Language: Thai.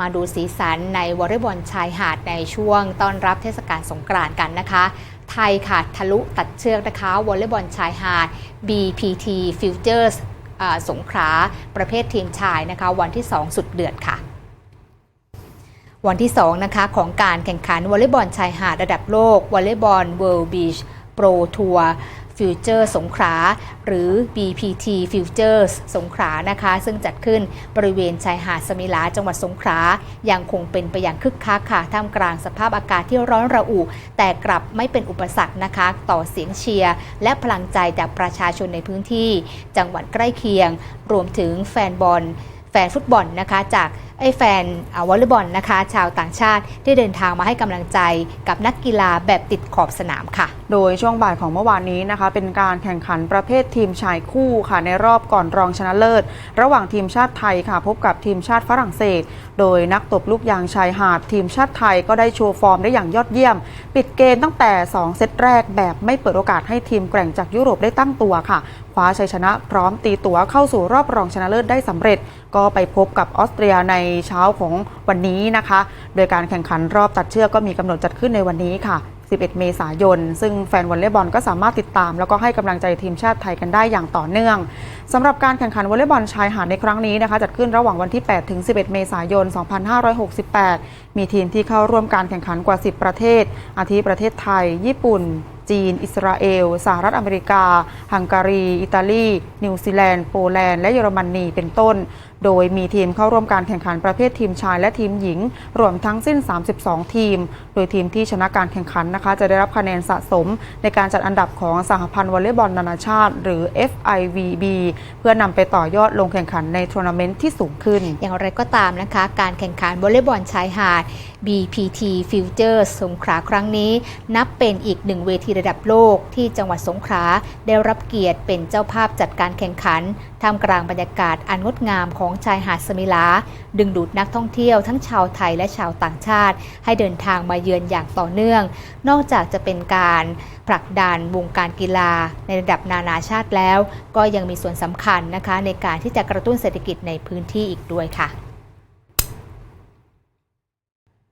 มาดูสีสันในวอลเลย์บอลชายหาดในช่วงต้อนรับเทศกาลสงกรานต์กันนะคะ ไทยค่ะทะลุตัดเชือกนะคะวอลเลย์บอลชายหาด BPT Futures สงขลาประเภททีมชายนะคะ วันที่ 2 สุดเดือดค่ะวันที่ 2 นะคะ ของการแข่งขันวอลเลย์บอลชายหาดระดับโลกวอลเลย์บอล World Beach Pro Tour Future สงขลาหรือ BPT Futures สงขลานะคะ ซึ่งจัดขึ้นบริเวณชายหาดสมิลาจังหวัดสงขลายังคงเป็นไปอย่างคึกคักค่ะท่ามกลางสภาพอากาศที่ร้อนระอุ แต่กลับไม่เป็นอุปสรรคนะคะ ต่อเสียงเชียร์ และพลังใจจากประชาชนในพื้นที่ จังหวัดใกล้เคียง รวมถึงแฟนบอล แฟนฟุตบอลนะคะจาก ไอ้แฟนอวอลเลย์บอลนะคะ ชาวต่างชาติที่เดินทางมาให้กำลังใจกับนักกีฬาแบบติดขอบสนามค่ะ โดยช่วงบ่ายของเมื่อวานนี้นะคะ เป็นการแข่งขันประเภททีมชายคู่ค่ะในรอบก่อนรองชนะเลิศ ระหว่างทีมชาติไทยค่ะ พบกับทีมชาติฝรั่งเศส โดยนักตบลูกยางชายหาด ทีมชาติไทยก็ได้โชว์ฟอร์มได้อย่างยอดเยี่ยม ปิดเกมตั้งแต่ 2 เซตแรกแบบไม่เปิดโอกาสให้ทีมแกร่งจากยุโรปได้ตั้งตัวค่ะคว้าชัยชนะพร้อมตีตั๋วเข้าสู่รอบรองชนะเลิศได้สำเร็จ ก็ไปพบกับออสเตรียในเช้าของวันนี้นะคะ โดยการแข่งขันรอบตัดเชือกก็มีกำหนดจัดขึ้นในวันนี้ค่ะ 11 เมษายน ซึ่งแฟนวอลเลย์บอลก็สามารถติดตาม แล้วก็ให้กำลังใจทีมชาติไทยกันได้อย่างต่อเนื่องสำหรับการแข่งขันวอลเลย์บอลชายหาดในครั้งนี้นะคะ จัดขึ้นระหว่างวันที่ 8 ถึง 11 เมษายน 2568 มีทีมที่เข้าร่วมการแข่งขันกว่า 10 ประเทศ อาทิประเทศไทย ญี่ปุ่น จีน อิสราเอล สหรัฐอเมริกา ฮังการี อิตาลี นิวซีแลนด์ โปแลนด์ และเยอรมนี เป็นต้น โดยมีทีมเข้าร่วมการแข่งขันประเภททีมชายและทีมหญิง รวมทั้งสิ้น 32 ทีม โดยทีมที่ชนะการแข่งขันนะคะ จะได้รับคะแนนสะสม ในการจัดอันดับของสหพันธ์วอลเลย์บอลนานาชาติ หรือ FIVB เพื่อนำไปต่อยอดลงแข่งขันในทัวร์นาเมนต์ที่สูงขึ้น อย่างไรก็ตามนะคะ การแข่งขันวอลเลย์บอลชายหาด BPT Futures สงขลาครั้งนี้ นับเป็นอีกหนึ่งเวทีระดับโลกที่จังหวัดสงขลาได้รับเกียรติเป็นเจ้าภาพจัดการแข่งขันท่ามกลางบรรยากาศอันงดงามของชายหาดสมิลา ดึงดูดนักท่องเที่ยวทั้งชาวไทยและชาวต่างชาติ ให้เดินทางมาเยือนอย่างต่อเนื่อง นอกจากจะเป็นการผลักดันวงการกีฬา ในระดับนานาชาติแล้ว ก็ยังมีส่วนสำคัญนะคะ ในการที่จะกระตุ้นเศรษฐกิจในพื้นที่อีกด้วยค่ะ